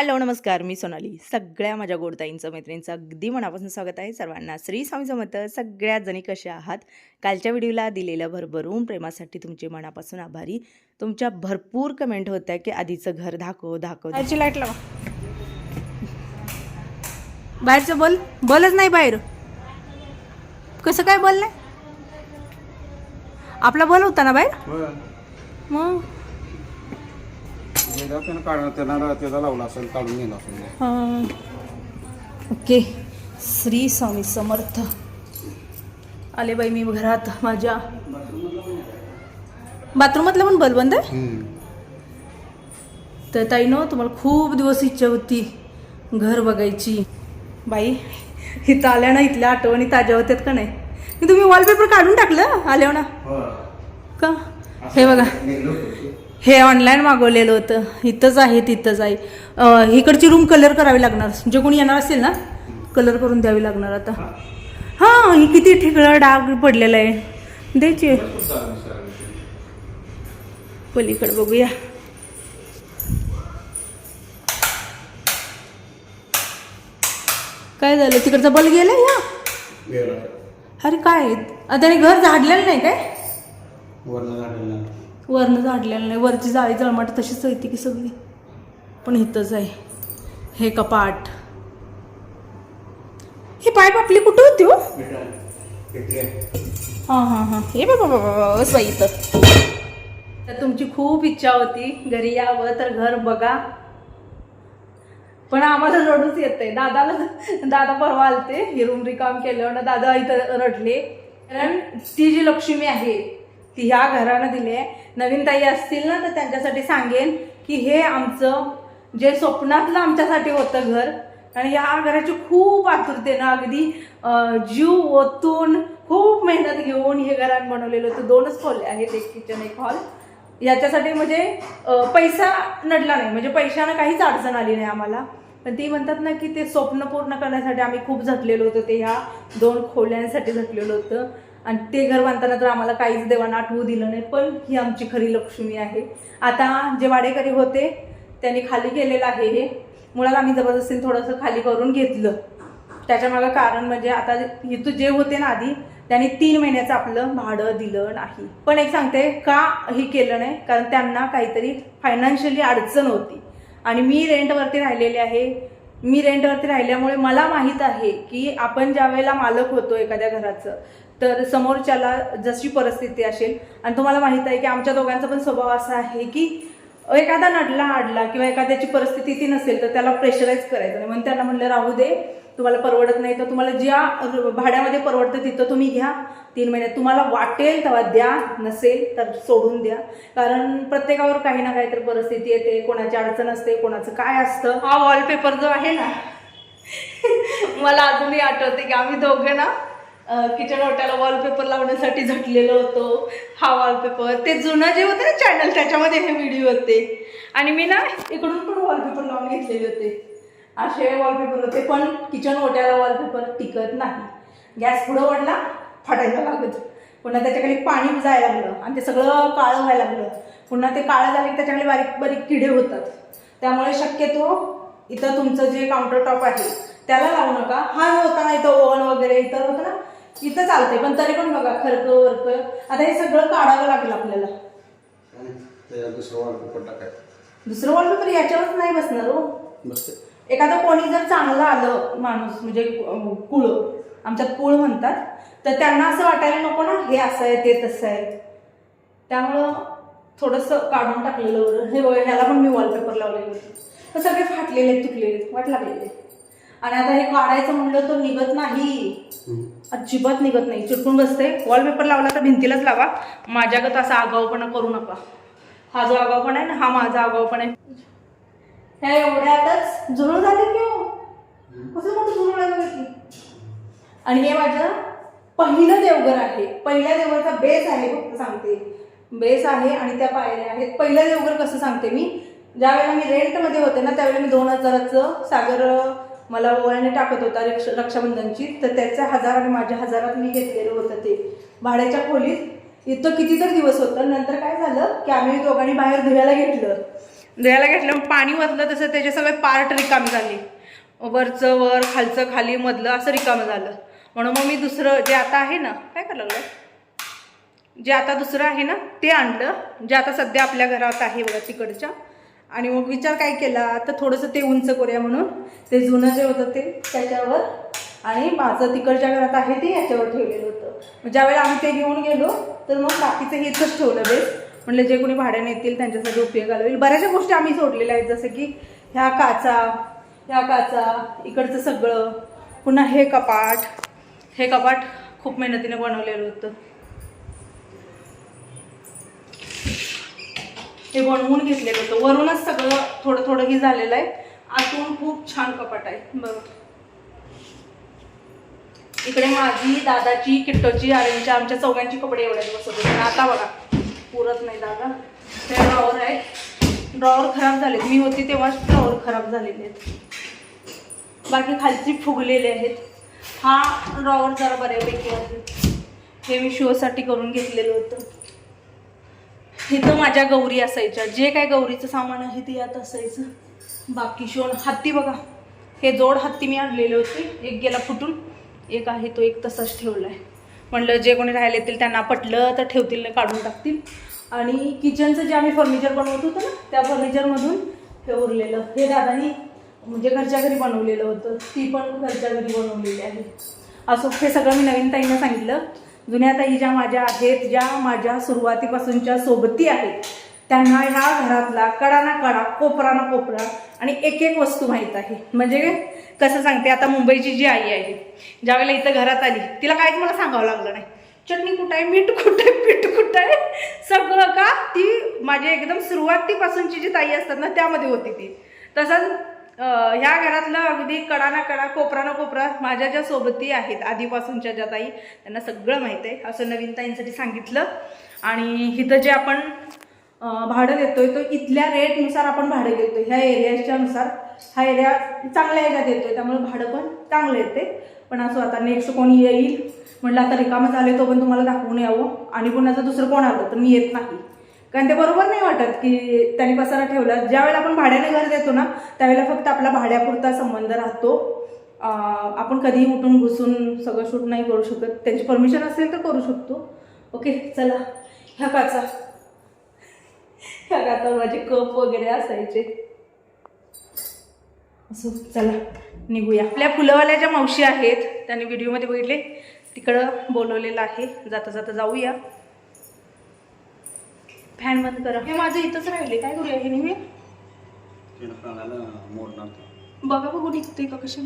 Hello नमस्कार. मी सोनाली. सगळ्या माझ्या गोडताईंचं मैत्रिणींचं अगदी मनापासून स्वागत आहे. सर्वांना श्री स्वामी समर्थ. सगळ्या जणी कशा आहात? कालच्या व्हिडिओला दिलेल्या भरभरून प्रेमासाठी तुमचे मनापासून आभारी. तुमच्या भरपूर कमेंट होत्या की आधीचं घर दाखव दाखव बाहेरची लाइट लावा. बाहेरचं बोल. बोलच नाही बाहेर. कसं काय बोल नाही आपला बोल होता ना बाहेर? मग? त्यानं काढ त्यानं त्याचा लावला असेल काढून नेला असेल. हा. ओके. श्री स्वामी समर्थ. आले बाई मी घरात माझ्या. बाथरूमातलं पण बल बंद आहे? तर ताई नो तुम्हाला खूप दिवस इच्छा होती घर बघायची. बाई इथं आल्या ना इथल्या आठवणी ताज्या होत्यात का नाही? मी तुम्ही वॉलपेपर काढून टाकलं आल्या ना? का? हे बघा. हे ऑनलाईन मागवलेलं होतं. इथंच आहे तिथंच आहे. इकडची रूम कलर करावी लागणार. जे कोणी येणार असेल ना कलर करून द्यावी लागणार आता. हां ही किती ठिकळं डाग पडलेलं आहे. द्यायची पलीकडे बघूया. काय झालं? तिकडचा बल गेला. ह्या अरे काय? आता त्याने घर झाडलेलं नाही काय? वरनं झाडलेलं नाही. वरची जाळी जळमाट तशीच येते की सगळी. पण इथंच आहे. हे कपाट हे पाईप आपली कुठं होती हो? हां हां हां. हे बाबा बाबा बाई इथं. तर तुमची खूप इच्छा होती. घरी यावं तर घर बघा. पण आम्हाला रडूच येते दादाला दादा परवा आलते. हे रूम रिकाम केलं ना दादा इथं रडले. कारण ती जी लक्ष्मी आहे ती ह्या घरानं दिली. आहे नवीन ताई असतील ना तर त्यांच्यासाठी सांगेन की हे आमचं जे स्वप्नातलं आमच्यासाठी होतं घर आणि या घराची खूप आतुरतेनं अगदी जीव ओतून खूप मेहनत घेऊन हे घरात बनवलेलं होतं. दोनच खोले आहेत एक किचन एक हॉल याच्यासाठी म्हणजे पैसा नडला नाही. म्हणजे पैशानं काहीच अडचण आली नाही आम्हाला. पण ती म्हणतात ना की ते स्वप्न पूर्ण करण्यासाठी आम्ही खूप झटलेलो होतो. ते ह्या दोन खोल्यांसाठी झटलेलं होतं. आणि ते घर बांधताना तर आम्हाला काहीच देवानं आठवू दिलं नाही पण ही आमची खरी लक्ष्मी आहे. आता जे वाडेकरी होते त्यांनी खाली केलेलं आहे हे. मुळात आम्ही जबरदस्तीने थोडंसं खाली करून घेतलं. त्याच्यामागं कारण म्हणजे आता इथं जे होते ना आधी त्यांनी तीन महिन्याचं आपलं भाडं दिलं नाही. पण एक सांगते का हे केलं नाही? कारण त्यांना काहीतरी फायनान्शियली अडचण होती. आणि मी रेंटवरती राहिलेले आहे. मी रेंटवरती राहिल्यामुळे मला माहीत आहे की आपण ज्या वेळेला मालक होतो एखाद्या घराचं तर समोरच्याला जशी परिस्थिती असेल आणि तुम्हाला माहीत आहे की आमच्या दोघांचा पण स्वभाव असा आहे की एखादा नडला आडला किंवा एखाद्याची परिस्थिती ती नसेल तर त्याला प्रेशराईज करायचं. नाही म्हणून त्यांना म्हणलं राहू दे तुम्हाला परवडत नाही तर तुम्हाला ज्या भाड्यामध्ये परवडतं तिथं तुम्ही घ्या. तीन महिन्यात तुम्हाला वाटेल तेव्हा द्या नसेल तर सोडून द्या. कारण प्रत्येकावर काही ना काहीतरी परिस्थिती येते कोणाची अडचण असते कोणाचं काय असतं. हा वॉलपेपर जो आहे ना मला अजूनही आठवते की आम्ही दोघे ना किचन ओट्याला वॉलपेपर लावण्यासाठी झटलेलो होतो. हा वॉलपेपर ते जुनं जे होतं ना चॅनल त्याच्यामध्ये हे व्हिडिओ होते. आणि मी ना इकडून पण वॉलपेपर लावून घेतलेले होते. असे वॉलपेपर होते पण किचन ओट्याला वॉलपेपर टिकत नाही. गॅस पुढं वाढला फाटायला लागत पुन्हा त्याच्याखाली पाणी जायला लागलं आणि ते सगळं काळं व्हायला लागलं. पुन्हा ते काळं झालं की त्याच्याकडे बारीक बारीक किडे होतात. त्यामुळे शक्यतो इथं तुमचं जे काउंटर टॉप आहे त्याला लावू नका. हा होता ना इथं ओव्हन वगैरे इतर होतं ना इथं चालतंय पण तरी पण बघा खरकं वरकं आता हे सगळं काढावं लागेल आपल्याला. दुसरं वॉलपेपर याच्यावरच नाही बसणार हो. एखादं कोणी जर चांगलं आलं माणूस म्हणजे कुळ आमच्यात कुळ म्हणतात तर त्यांना असं वाटायला नको ना हे असं आहे ते तसं आहे. त्यामुळं थोडंसं काढून टाकलेलं हे ह्याला पण मी वॉलपेपर लावलेले सगळे फाटलेले तुटलेले वाट लागलेले आणि आता हे काढायचं म्हणलं तर निघत नाही. अजिबात निघत नाही. चिटकून बसते. वॉलपेपर लावला तर भिंतीलाच लावा. माझ्यागत असा आगाऊपणा करू नका. हा जो आगाऊपणा आहे ना हा माझा आगाऊपणा आहे. ह्या एवढ्यातच जुळून झाले की हो. कसं मोठं जुळून की. आणि हे माझं पहिलं देवघर आहे. पहिल्या देवघरचा बेस आहे फक्त सांगते. बेस आहे आणि त्या पायऱ्या आहेत. पहिलं देवघर कसं सांगते मी? ज्यावेळेला मी रेंटमध्ये होते ना त्यावेळेला मी दोन हजाराचं सागर मला ओवाळणे टाकत होता रक्ष रक्षाबंधनची तर त्याचं हजार आणि माझ्या हजारात मी घेतलेलं होतं ते. भाड्याच्या खोलीत इथं कितीतरी दिवस होतं नंतर काय झालं की आम्ही दोघांनी बाहेर धुयाला घेतलं. धुयाला घेतलं पाणी वाचलं तसं त्याचे सगळे पार्ट रिकामी झाले. वरचं वर खालचं खाली मधलं असं रिकामं झालं. म्हणून मग मी दुसरं जे आता आहे ना काय करायला लागलं? जे आता दुसरं आहे ना ते आणलं. जे आता सध्या आपल्या घरात आहे बघा तिकडच्या. आणि मग विचार काय केला तर थोडंसं ते उंच करूया म्हणून. ते जुनं जे होतं ते त्याच्यावर. आणि माझं तिकडच्या घरात आहे ते याच्यावर ठेवलेलं होतं. मग ज्यावेळेला आम्ही ते घेऊन गेलो तर मग बाकीचं हेच ठेवलं बेस. म्हणलं जे कोणी भाड्याने येतील त्यांच्यासाठी उपयोगाला होईल. बऱ्याचशा गोष्टी आम्ही सोडलेल्या आहेत जसं की ह्या काचा ह्या काचा इकडचं सगळं. पुन्हा हे कपाट. हे कपाट खूप मेहनतीने बनवलेलं होतं. हे बनवून घेतलेलं होतं. वरूनच सगळं थोडं थोडं हे झालेलं आहे. आतून खूप छान कपाट आहे. बघा. इकडे माझी दादाची किट्टोची आर्यनची आमच्या चौघांची कपडे एवढे बसत होते. पण आता बघा पुरत नाही दादा. हे ड्रॉवर आहे. ड्रॉवर खराब झालेत. मी होती तेव्हाच ड्रॉवर खराब झालेले आहेत. बाकी खालची फुगलेले आहेत. हा ड्रॉवर जरा बऱ्यापैकी आहे. हे मी शोसाठी करून घेतलेलं होतं. इथं माझ्या गौरी असायच्या. जे काय गौरीचं सामान आहे ते यात असायचं. बाकी शोण हत्ती बघा. हे जोड हत्ती मी आणलेले होते. एक गेला फुटून. एक आहे तो एक तसाच ठेवला आहे म्हणलं जे कोणी राहिले येतील त्यांना पटलं तर ठेवतील काढून टाकतील. आणि किचनचं जे आम्ही फर्निचर बनवत होतो ना त्या फर्निचरमधून हे उरलेलं. हे दादानी म्हणजे घरच्या घरी बनवलेलं होतं. ती पण घरच्या घरी बनवलेली आहे. असं हे सगळं मी नवीन ताईंना सांगितलं. जुन्या ताई ज्या माझ्या आहेत ज्या माझ्या सुरुवातीपासूनच्या सोबती आहेत त्यांना ह्या घरातला कडा ना कडा कोपरा ना कोपरा आणि एक एक वस्तू माहीत आहे. म्हणजे कसं सांगते आता मुंबईची जी आई आहे ज्यावेळेला इथं घरात आली तिला काहीच मला सांगावं लागलं नाही. चटणी कुठं आहे? मीठ कुठं आहे? पीठ कुठं आहे? सगळं का ती माझी एकदम सुरुवातीपासूनची जी ताई असतात ना त्यामध्ये होती ती. तसंच ह्या घरातलं अगदी कडा ना कडा कोपरा ना कोपरा माझ्या ज्या सोबती आहेत आधीपासूनच्या ज्या ताई त्यांना सगळं माहीत आहे. असं नवीन ताईंसाठी सांगितलं. आणि इथं जे आपण भाडं देतोय तो इथल्या रेटनुसार आपण भाडं देतोय ह्या एरियाच्या नुसार. हा एरिया चांगल्या ह्याच्यात येतोय त्यामुळे भाडं पण चांगलं येते. पण असं आता नेक्स्ट कोणी येईल म्हटलं आता रिकामं झाले तो पण तुम्हाला दाखवून यावं. आणि कोणाचं दुसरं कोण आलं तर मी येत नाही. कारण ते बरोबर नाही वाटत की त्यांनी पसारा ठेवला. ज्यावेळेला आपण भाड्याने घर देतो ना त्यावेळेला फक्त आपला भाड्यापुरता संबंध राहतो. आपण कधीही उठून घुसून सगळं शूट नाही करू शकत. त्यांची परमिशन असेल तर करू शकतो. ओके चला. ह्या काचा. ह्या काचा माझे कप वगैरे असायचे. असो चला. निघूया. आपल्या फुलंवाल्या ज्या मावशी आहेत. त्यांनी व्हिडिओमध्ये बघितले. तिकडं बोलवलेलं आहे. जाता जाता जाऊया. फॅन बंद करा. हे माझं इथंच राहिले काय करूया हे नेहमी? बघा बघू निघते का कशा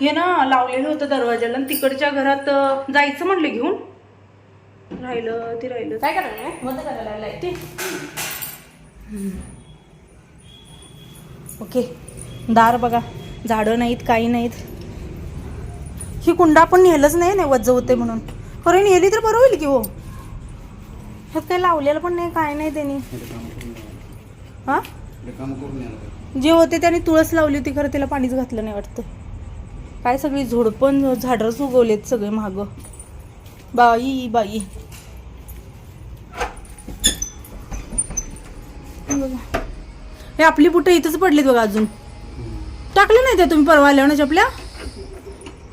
हे ना लावलेलं होतं दरवाजाला आणि तिकडच्या घरात जायचं म्हणलं घेऊन. राहिलं ते राहिलं. काय करायला करायला ते. ओके. दार बघा. झाडं नाहीत काही नाहीत. ही कुंडा आपण नेलंच नाही ना वज्ज होते म्हणून. खरं नेली तर बरं होईल की हो? ह्यात काही लावलेलं पण नाही काय नाही त्यांनी. हां? जे होते त्याने तुळस लावली होती खरं त्याला पाणीच घातलं नाही वाटतं. काय सगळी झोडपण झाडच उगवलेत सगळे महाग बाई बाई. बघा. हे आपली बुटं इथंच पडलीत बघा अजून. टाकले नाही ते तुम्ही परवा आल्या ना आपल्या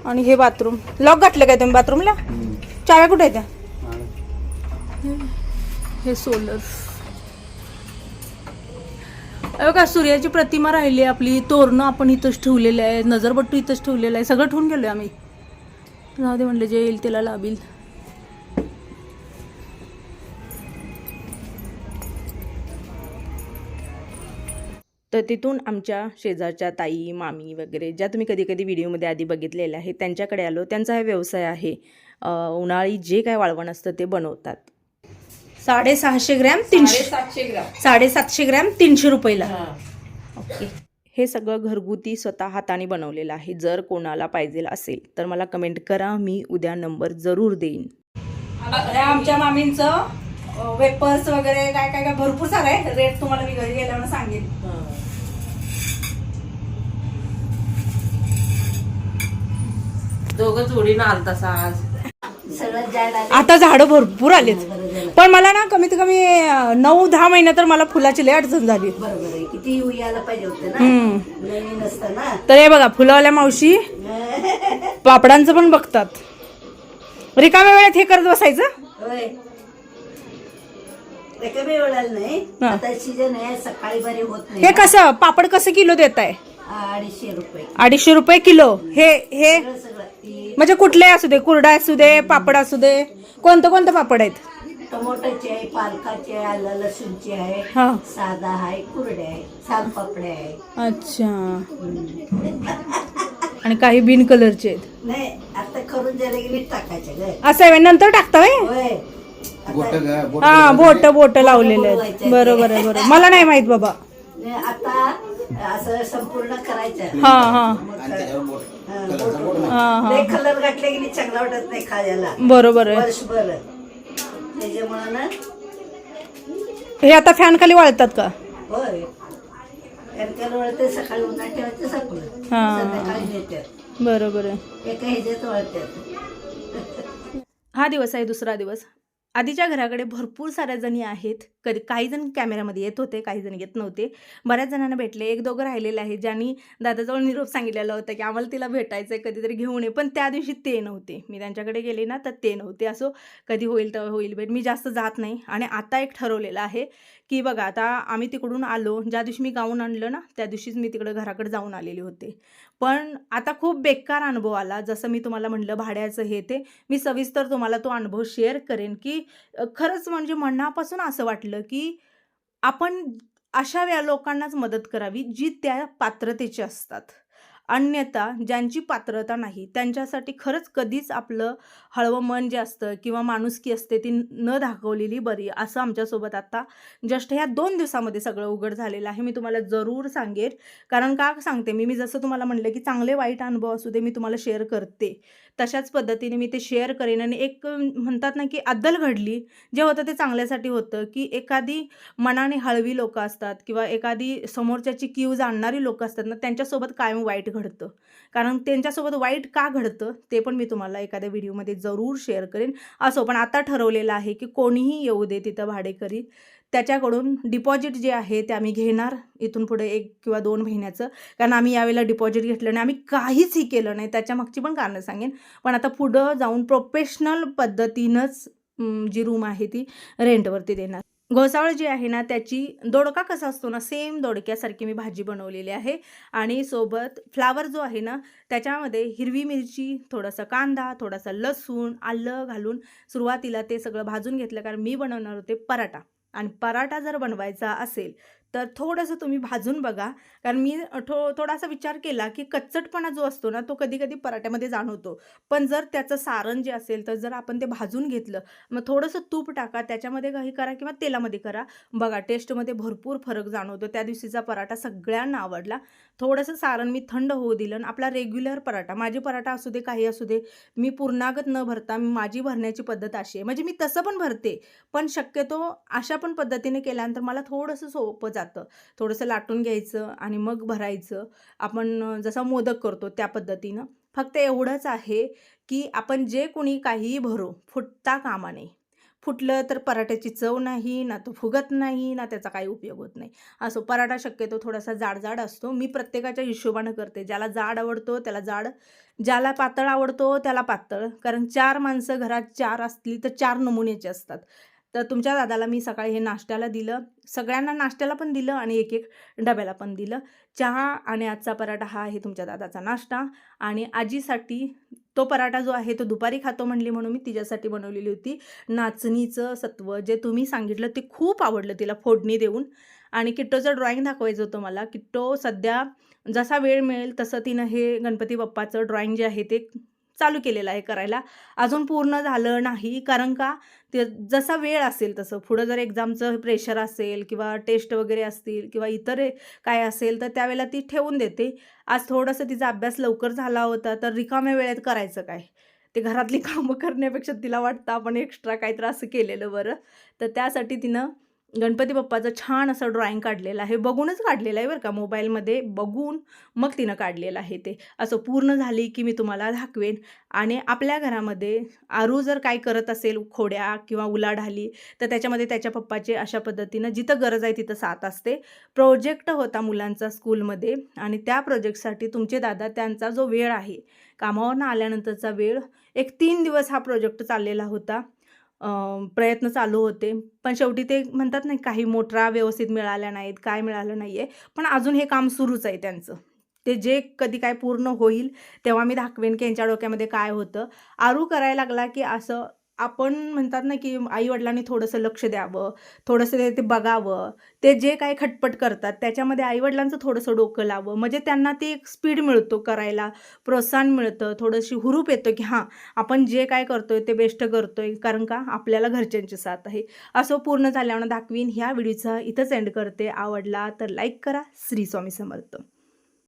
आणि हे बाथरूम. लॉक घातलं काय तुम्ही बाथरूमला? चाव्या कुठे आहेत त्या? हे सोलर बघा सूर्याची प्रतिमा राहिली आपली. तोरणं आपण इथंच ठेवलेलं आहे नजरबट्टू इथंच ठेवलेलं आहे. सगळं ठेवून गेलोय आम्ही. राहू दे म्हणलं जे येईल त्याला लाभील. तर तिथून आमच्या शेजारच्या ताई मामी वगैरे ज्या तुम्ही कधी कधी व्हिडिओमध्ये आधी बघितलेल्या आहेत त्यांच्याकडे आलो. त्यांचा हा व्यवसाय आहे. उन्हाळी जे काय वाळवण असतं ते बनवतात. साडेसहाशे ग्रॅम तीनशे. सातशे ग्राम. साडेसातशे ग्रॅम तीनशे रुपयाला. ओके. हे सगळं घरगुती स्वतः हाताने बनवलेलं आहे. जर कोणाला पाहिजे असेल तर मला कमेंट करा. मी उद्या नंबर जरूर देईन. आमच्या मामींचं वेपर्स वगैरे काय काय काय भरपूर सारं आहे रेट तुम्हाला मी घरी गेल्यावर सांगेन. दोघं जोडीनं आलता आज आता झाडं भरपूर आलेत. पण मला ना कमीत कमी नऊ दहा महिने तर मला फुलाची लय अडचण झाली. बरोबर आहे. किती येऊ यायला पाहिजे होते ना? हम्म. नवीन असतं ना? तर हे बघा फुलावाल्या मावशी पापडांचं पण बघतात. रिकाम्या वेळेत हे करत बसायचं? होय. ते कमी वेळाला नाही. हा. आता सीजन आहे सकाळी बरे होत नाही. हे कसं पापड कसं किलो देत आहे? अडीचशे रुपये. अडीचशे रुपये किलो. हे हे? सगळं सगळं. ती म्हणजे कुठले असू दे कुरडा असू दे पापड असू दे. कोणतं कोणतं पापड आहेत? टोमॅटोची आहे पालकाची आहे आलं लसूणची आहे हा. साधा आहे कुरडे आहे सालपापडे आहे. अच्छा. हम्म. आणि काही बिन कलरचे आहेत. नाही आता करून द्यायला गेली टाकायचे ग. असं आहे नंतर टाकता व्हय? होय. बोट आता बोट हा बोट बोट लावलेले आहेत. बरोबर आहे बरोबर. मला नाही माहीत बाबा. नाही, आता असं संपूर्ण करायचं. हा हा. मग आणि त्याच्यावर बोट हा, कलरचा बोट हा हा. लय कलर घातले की चांगला वाटत नाही खायला. बरोबर आहे. वर्षभर. त्याच्यामुळं ना हे आता फॅन खाली वाळतात का? होय. कणकेला वळते सकाळी उन्हात ठेवायचं संपलं. हा. संध्याकाळी नेत्यात. बरोबर आहे. एका ह्याच्यात वळत्यात. हा दिवस आहे दुसरा दिवस. आधीच्या घराकडे भरपूर साऱ्या जणी आहेत. कधी काही जण कॅमेऱ्यामध्ये येत होते काही जण येत नव्हते. बऱ्याच जणांना भेटले. एक दोघं राहिलेले आहेत ज्यांनी दादाजवळ निरोप सांगितलेला होता की आम्हाला तिला भेटायचं आहे कधीतरी घेऊन ये. पण त्या दिवशी ते नव्हते. मी त्यांच्याकडे गेले ना तर ते नव्हते. असो कधी होईल तर होईल. भेट मी जास्त जात नाही. आणि आता एक ठरवलेलं आहे की बघा आता आम्ही तिकडून आलो. ज्या दिवशी मी गाऊन आणलं ना त्या दिवशीच मी तिकडं घराकडे जाऊन आलेले होते. पण आता खूप बेकार अनुभव आला. जसं मी तुम्हाला म्हणलं भाड्याचं हे ते मी सविस्तर तुम्हाला तो अनुभव शेअर करेन की खरंच म्हणजे मनापासून असं वाटलं की आपण अशा वेळा लोकांनाच मदत करावी जी त्या पात्रतेची असतात. अन्यथा ज्यांची पात्रता नाही त्यांच्यासाठी खरंच कधीच आपलं हळवं मन जे असतं किंवा माणुसकी असते ती न दाखवलेली बरी असं आमच्यासोबत आता जस्ट ह्या दोन दिवसामध्ये सगळं उघड झालेलं आहे. मी तुम्हाला जरूर सांगेन. कारण का सांगते मी? मी जसं तुम्हाला म्हणलं की चांगले वाईट अनुभव असू दे मी तुम्हाला शेअर करते. तशाच पद्धतीने मी ते शेअर करेन. आणि एक म्हणतात ना की अद्दल घडली जे होतं ते चांगल्यासाठी होतं की एखादी मनाने हळवी लोकं असतात किंवा एखादी समोरच्याची क्यू जाणणारी लोकं असतात ना त्यांच्यासोबत कायम वाईट घडतं. कारण त्यांच्यासोबत वाईट का घडतं ते पण मी तुम्हाला एखाद्या व्हिडिओमध्ये जरूर शेअर करेन. असो पण आता ठरवलेलं आहे की कोणीही येऊ दे तिथं भाडेकरी त्याच्याकडून डिपॉझिट जे आहे ते आम्ही घेणार इथून पुढे एक किंवा दोन महिन्याचं. कारण आम्ही यावेळेला डिपॉझिट घेतलं नाही. आम्ही काहीचही केलं नाही. त्याच्या मागची पण कारणं सांगेन. पण आता पुढं जाऊन प्रोफेशनल पद्धतीनंच जी रूम आहे ती रेंटवरती देणार. घोसावळ जी आहे ना त्याची दोडका कसा असतो ना सेम दोडक्यासारखी मी भाजी बनवलेली आहे. आणि सोबत फ्लावर जो आहे ना त्याच्यामध्ये हिरवी मिरची थोडासा कांदा थोडासा लसूण आलं घालून सुरुवातीला ते सगळं भाजून घेतलं. कारण मी बनवणार होते पराठा. आणि पराठा जर बनवायचा असेल तर थोडंसं तुम्ही भाजून बघा. कारण मी थो थोडासा विचार केला की कच्चटपणा जो असतो ना तो कधी कधी पराठ्यामध्ये जाणवतो. पण जर त्याचं सारण जे असेल तर जर आपण ते भाजून घेतलं मग थोडंसं तूप टाका. त्याच्यामध्ये काही करा किंवा तेलामध्ये करा. बघा टेस्टमध्ये भरपूर फरक जाणवतो. त्या दिवशीचा पराठा सगळ्यांना आवडला. थोडंसं सारण मी थंड होऊ दिलं आणि आपला रेग्युलर पराठा माझे पराठा असू दे काही असू दे मी पूर्णागत न भरता माझी भरण्याची पद्धत अशी आहे. म्हणजे मी तसं पण भरते पण शक्यतो अशा पण पद्धतीने केल्यानंतर मला थोडंसं सोपं जातं. थोडंसं लाटून घ्यायचं आणि मग भरायचं. आपण जसा मोदक करतो त्या पद्धतीनं. फक्त एवढंच आहे की आपण जे कोणी काहीही भरू फुटता कामा नये. फुटलं तर पराठ्याची चव नाही ना तो फुगत नाही ना त्याचा काही उपयोग होत नाही. असो पराठा शक्यतो थोडासा जाड जाड असतो. मी प्रत्येकाच्या हिशोबानं करते. ज्याला जाड आवडतो त्याला जाड. ज्याला पातळ आवडतो त्याला पातळ. कारण चार माणसं घरात चार असली तर चार नमुन्याची असतात. तर तुमच्या दादाला मी सकाळी हे नाश्त्याला दिलं. सगळ्यांना नाश्त्याला पण दिलं आणि एक एक डब्याला पण दिलं. चहा आणि आजचा पराठा हा आहे तुमच्या दादाचा नाश्ता. आणि आजीसाठी तो पराठा जो आहे तो दुपारी खातो म्हणली म्हणून मी तिच्यासाठी बनवलेली होती. नाचणीचं सत्व जे तुम्ही सांगितलं ते खूप आवडलं तिला फोडणी देऊन. आणि किट्टोचं ड्रॉइंग दाखवायचं होतं मला. किट्टो सध्या जसा वेळ मिळेल तसं तिनं हे गणपती बाप्पाचं ड्रॉइंग जे आहे ते चालू केलेलं आहे करायला. अजून पूर्ण झालं नाही. कारण का? ते जसा वेळ असेल तसं. पुढं जर एक्झामचं प्रेशर असेल किंवा टेस्ट वगैरे असतील किंवा इतर काय असेल तर त्यावेळेला ती ठेवून देते. आज थोडंसं तिचा अभ्यास लवकर झाला होता तर रिकाम्या वेळेत करायचं काय? ते घरातली कामं करण्यापेक्षा तिला वाटतं आपण एक्स्ट्रा काहीतरी असं केलेलं बरं. तर त्यासाठी तिनं गणपती बाप्पाचं छान असं ड्रॉइंग काढलेलं आहे. बघूनच काढलेलं आहे बरं का. मोबाईलमध्ये बघून मग तिनं काढलेलं आहे ते. असं पूर्ण झाली की मी तुम्हाला दाखवेन. आणि आपल्या घरामध्ये आरू जर काय करत असेल खोड्या किंवा उलाढाली तर त्याच्यामध्ये त्याच्या पप्पाचे अशा पद्धतीनं जिथं गरज आहे तिथं साथ असते. प्रोजेक्ट होता मुलांचा स्कूलमध्ये आणि त्या प्रोजेक्टसाठी तुमचे दादा त्यांचा जो वेळ आहे कामावरनं आल्यानंतरचा वेळ एक तीन दिवस हा प्रोजेक्ट चाललेला होता. प्रयत्न चालू होते. पण शेवटी ते म्हणतात नाही काही मोटरा व्यवस्थित मिळाल्या नाहीत काय मिळालं नाही आहे पण अजून हे काम सुरूच आहे त्यांचं. ते जे कधी काय पूर्ण होईल तेव्हा मी दाखवेन की यांच्या डोक्यामध्ये काय होतं. आरू करायला लागला की असं आपण म्हणतात ना की आईवडिलांनी थोडंसं लक्ष द्यावं थोडंसं ते बघावं ते जे काही खटपट करतात त्याच्यामध्ये आईवडिलांचं थोडंसं डोकं लावं. म्हणजे त्यांना ते एक स्पीड मिळतो करायला प्रोत्साहन मिळतं थोडंशी हुरूप येतो की हां आपण जे काय करतोय ते बेस्ट करतोय कारण का आपल्याला घरच्यांची साथ आहे. असं पूर्ण झाल्यावर दाखवीन. ह्या व्हिडिओचा इथंच एंड करते. आवडला तर लाईक करा. श्री स्वामी समर्थ.